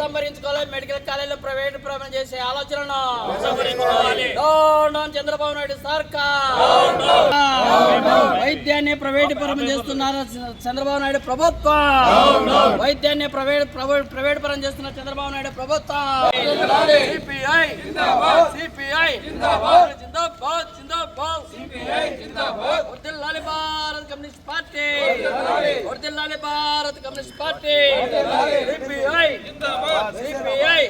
ఉపసంహరించుకోవాలి medical కాలేజీలో private ప్రారంభం చేసే ఆలోచనను చంద్రబాబు నాయుడు సర్కార్. వైద్యాన్ని ప్రైవేట్ పరం చేస్తున్నారు చంద్రబాబు నాయుడు ప్రభుత్వం. వైద్యాన్ని ప్రైవేట్ ప్రైవేట్ ప్రైవేట్ పరం చేస్తున్న చంద్రబాబు నాయుడు ప్రభుత్వం. సిపిఐ. సిపిఐ జిందాబాద్ జిందాబాద్ సిపిఐ జిందాబాద్ వర్ధిల్లాలి Bharat communist party Bharat communist party. CPI CPI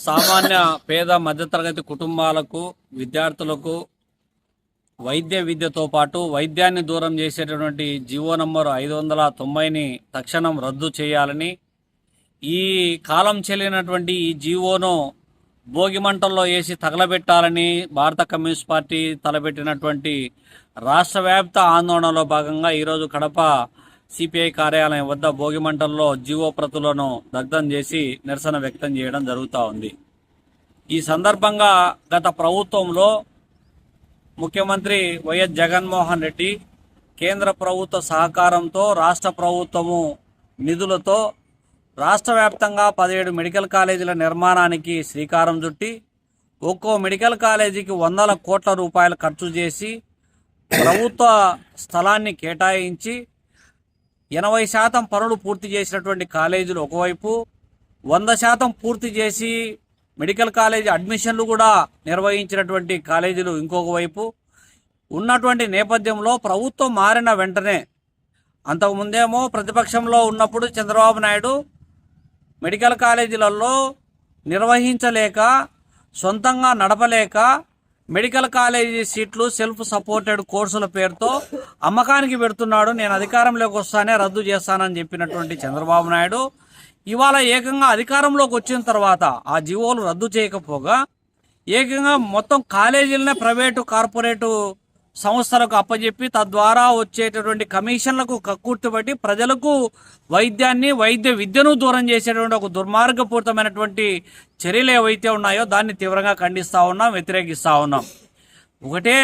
సామాన్య పేద మధ్యతరగతి కుటుంబాలకు విద్యార్థులకు వైద్య విద్యతో పాటు వైద్యాన్ని దూరం చేసేటటువంటి జీవో నంబరు ఐదు వందల తొంభైని తక్షణం రద్దు చేయాలని ఈ కాలం చెల్లినటువంటి ఈ జీవోను భోగి మంటల్లో వేసి తగలబెట్టాలని భారత కమ్యూనిస్ట్ పార్టీ తలపెట్టినటువంటి రాష్ట్ర వ్యాప్త ఆందోళనలో భాగంగా ఈరోజు కడప సిపిఐ కార్యాలయం వద్ద భోగి మంటల్లో జీవో ప్రతులను దగ్ధం చేసి నిరసన వ్యక్తం చేయడం జరుగుతూ ఉంది. ఈ సందర్భంగా గత ప్రభుత్వంలో ముఖ్యమంత్రి వైఎస్ జగన్మోహన్ రెడ్డి కేంద్ర ప్రభుత్వ సహకారంతో రాష్ట్ర ప్రభుత్వము నిధులతో రాష్ట్ర వ్యాప్తంగా పదిహేడు మెడికల్ కాలేజీల నిర్మాణానికి శ్రీకారం చుట్టి ఒక్కో మెడికల్ కాలేజీకి వందల కోట్ల రూపాయలు ఖర్చు చేసి ప్రభుత్వ స్థలాన్ని కేటాయించి ఎనభై శాతం పనులు పూర్తి చేసినటువంటి కాలేజీలు ఒకవైపు వంద శాతం పూర్తి చేసి మెడికల్ కాలేజీ అడ్మిషన్లు కూడా నిర్వహించినటువంటి కాలేజీలు ఇంకొక వైపు. ఉన్నటువంటి నేపథ్యంలో ప్రభుత్వం మారిన వెంటనే అంతకుముందేమో ప్రతిపక్షంలో ఉన్నప్పుడు చంద్రబాబు నాయుడు మెడికల్ కాలేజీలలో నిర్వహించలేక సొంతంగా నడపలేక మెడికల్ కాలేజీ సీట్లు సెల్ఫ్ సపోర్టెడ్ కోర్సుల పేరుతో అమ్మకానికి పెడుతున్నాడు. నేను అధికారంలోకి వస్తానే రద్దు చేస్తానని చెప్పినటువంటి చంద్రబాబు నాయుడు. ఇవాళ ఏకంగా అధికారంలోకి వచ్చిన తర్వాత ఆ జీవోలు రద్దు చేయకపోగా ఏకంగా మొత్తం కాలేజీలనే ప్రైవేటు కార్పొరేటు సంస్థలకు అప్పజెప్పి తద్వారా వచ్చేటటువంటి కమిషన్లకు కక్కుర్తిపట్టి ప్రజలకు వైద్యాన్ని వైద్య విద్యను దూరం చేసేటువంటి ఒక దుర్మార్గపూరితమైనటువంటి చర్యలు ఏవైతే ఉన్నాయో దాన్ని తీవ్రంగా ఖండిస్తూ ఉన్నాం వ్యతిరేకిస్తూ ఉన్నాం. ఒకటే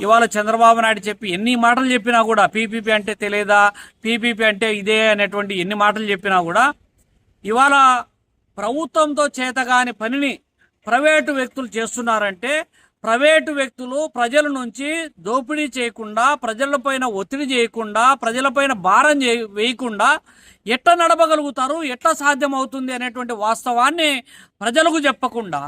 ఇవాళ చంద్రబాబు నాయుడు చెప్పి ఎన్ని మాటలు చెప్పినా కూడా పీపీపీ అంటే తెలియదా పీపీపీ అంటే ఇదే అనేటువంటి ఎన్ని మాటలు చెప్పినా కూడా ఇవాళ ప్రభుత్వంతో చేతగాని పనిని ప్రైవేటు వ్యక్తులు చేస్తున్నారంటే ప్రైవేటు వ్యక్తులు ప్రజల నుంచి దోపిడీ చేయకుండా ప్రజలపైన ఒత్తిడి చేయకుండా ప్రజలపైన భారం చే వేయకుండా ఎట్లా నడపగలుగుతారు ఎట్లా సాధ్యమవుతుంది అనేటువంటి వాస్తవాన్ని ప్రజలకు చెప్పకుండా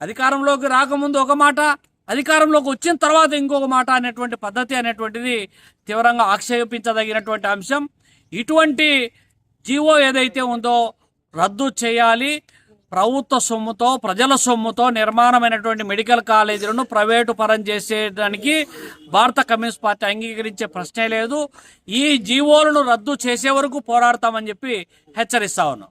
అధికారంలోకి రాకముందు ఒక మాట అధికారంలోకి వచ్చిన తర్వాత ఇంకొక మాట అనేటువంటి పద్ధతి అనేటువంటిది తీవ్రంగా ఆక్షేపించదగినటువంటి అంశం. ఇటువంటి జీవో ఏదైతే ఉందో రద్దు చేయాలి. ప్రభుత్వ సొమ్ముతో ప్రజల సొమ్ముతో నిర్మాణమైనటువంటి మెడికల్ కాలేజీలను ప్రైవేటు పరం చేసేదానికి భారత కమ్యూనిస్ట్ పార్టీ అంగీకరించే ప్రశ్నే లేదు. ఈ జీవోలను రద్దు చేసే వరకు పోరాడతామని చెప్పి హెచ్చరిస్తా ఉన్నాం.